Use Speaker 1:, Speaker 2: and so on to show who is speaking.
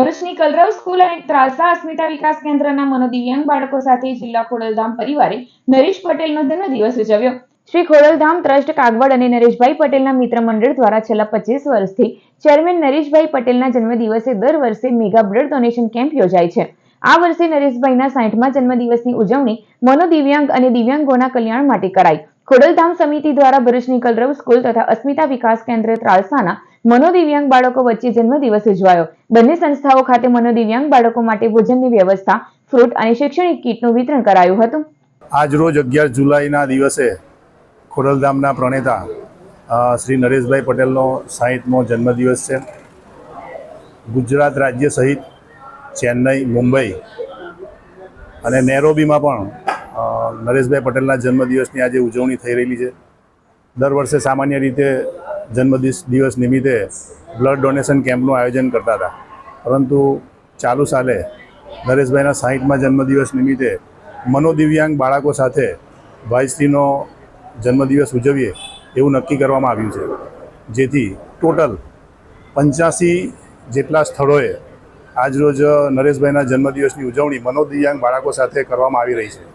Speaker 1: ભરૂચની કલરવ સ્કૂલ અને ત્રાસા અસ્મિતા વિકાસ કેન્દ્રના મનોદિવ્યાંગ બાળકો સાથે જિલ્લા ખોડલધામ પરિવારે નરેશ પટેલનો જન્મદિવસ ઉજવ્યો. શ્રી ખોડલધામ ટ્રસ્ટ કાગવડ અને નરેશભાઈ પટેલના મિત્ર મંડળ દ્વારા છેલ્લા પચીસ વર્ષથી ચેરમેન નરેશભાઈ પટેલના જન્મદિવસે દર વર્ષે મેગા બ્લડ ડોનેશન કેમ્પ યોજાય છે. આ વર્ષે નરેશભાઈના સાઠમા જન્મદિવસની ઉજવણી મનોદિવ્યાંગ અને દિવ્યાંગોના કલ્યાણ માટે કરાઈ. ખોડલધામ સમિતિ દ્વારા ભરૂચની કલરવ સ્કૂલ તથા અસ્મિતા વિકાસ કેન્દ્ર ત્રાલસાના મનોદિવ્યાંગ બાળકો વચ્ચે જન્મદિવસ ઉજવાયો. બંને સંસ્થાઓ ખાતે મનોદિવ્યાંગ બાળકો માટે ભોજનની વ્યવસ્થા, ફ્રૂટ અને શૈક્ષણિક કીટનું વિતરણ કરાયું હતું.
Speaker 2: આજ રોજ અગિયાર જુલાઈના દિવસે ખોડલધામના પ્રણેતા શ્રી નરેશભાઈ પટેલનો સાહીઠમો જન્મદિવસ છે. ગુજરાત રાજ્ય સહિત ચેન્નઈ, મુંબઈ અને નેરોબીમાં પણ નરેશભાઈ પટેલના જન્મદિવસની આજે ઉજવણી થઈ રહેલી છે. દર વર્ષે સામાન્ય રીતે જન્મદિવસ દિવસ નિમિત્તે બ્લડ ડોનેશન કેમ્પનું આયોજન કરતા હતા. પરંતુ ચાલુ સાલે નરેશભાઈના સાહીઠમાં જન્મદિવસ નિમિત્તે મનોદિવ્યાંગ બાળકો સાથે ભાઈશ્રીનો જન્મદિવસ ઉજવીએ એવું નક્કી કરવામાં આવ્યું છે. જેથી ટોટલ પંચ્યાસી જેટલા સ્થળોએ આજરોજ નરેશભાઈના જન્મદિવસની ઉજવણી મનોદિવ્યાંગ બાળકો સાથે કરવામાં આવી રહી છે.